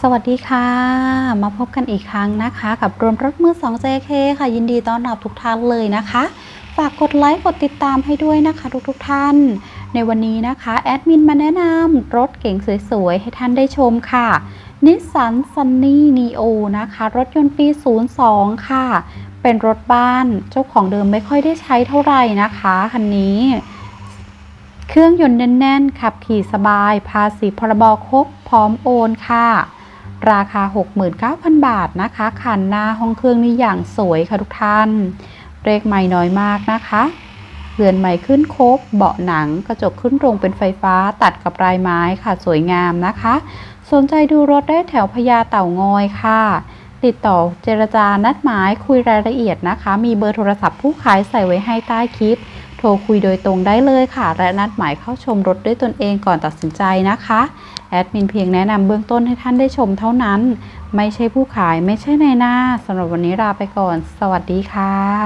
สวัสดีค่ะ มาพบกันอีกครั้งนะคะ กับรวมรถมือ 2 JK ค่ะ ยินดีต้อนรับทุกท่านเลยนะคะ ฝากกดไลค์กดติดตามให้ด้วยนะคะทุกๆทท่าน ในวันนี้นะคะแอดมินมาแนะนำรถเก๋งสวยๆ ให้ท่านได้ชมค่ะนิสสันซันนี่นีโอนะคะ รถยนต์ปี 02 ค่ะ เป็นรถบ้านเจ้าของเดิมไม่ค่อยได้ใช้เท่าไหร่นะคะคันนี้ เครื่องยนต์แน่นๆขับขี่สบาย ภาษีพรบครบพร้อมโอนค่ะ ราคา 69,000 บาทนะคะคันหน้าห้องเครื่องนี่อย่างสวยค่ะทุกท่านเลขไม่น้อยมากนะคะเรือนใหม่ขึ้นครบเบาะหนัง กระจกขึ้นโรงเป็นไฟฟ้าตัดกับลายไม้ค่ะสวยงามนะคะ สนใจดูรถได้แถวพญาเต่างอยค่ะ ติดต่อเจรจานัดหมายคุยรายละเอียดนะคะ มีเบอร์โทรศัพท์ผู้ขายใส่ไว้ให้ใต้คลิป ทรคุยโดยตรงได้เลยค่ะ และนัดหมายเข้าชมรถด้วยตนเองก่อนตัดสินใจนะคะ แอดมินเพียงแนะนำเบื้องต้นให้ท่านได้ชมเท่านั้น ไม่ใช่ผู้ขายไม่ใช่ในหน้าสำหรับวันนี้ลาไปก่อน สวัสดีค่ะ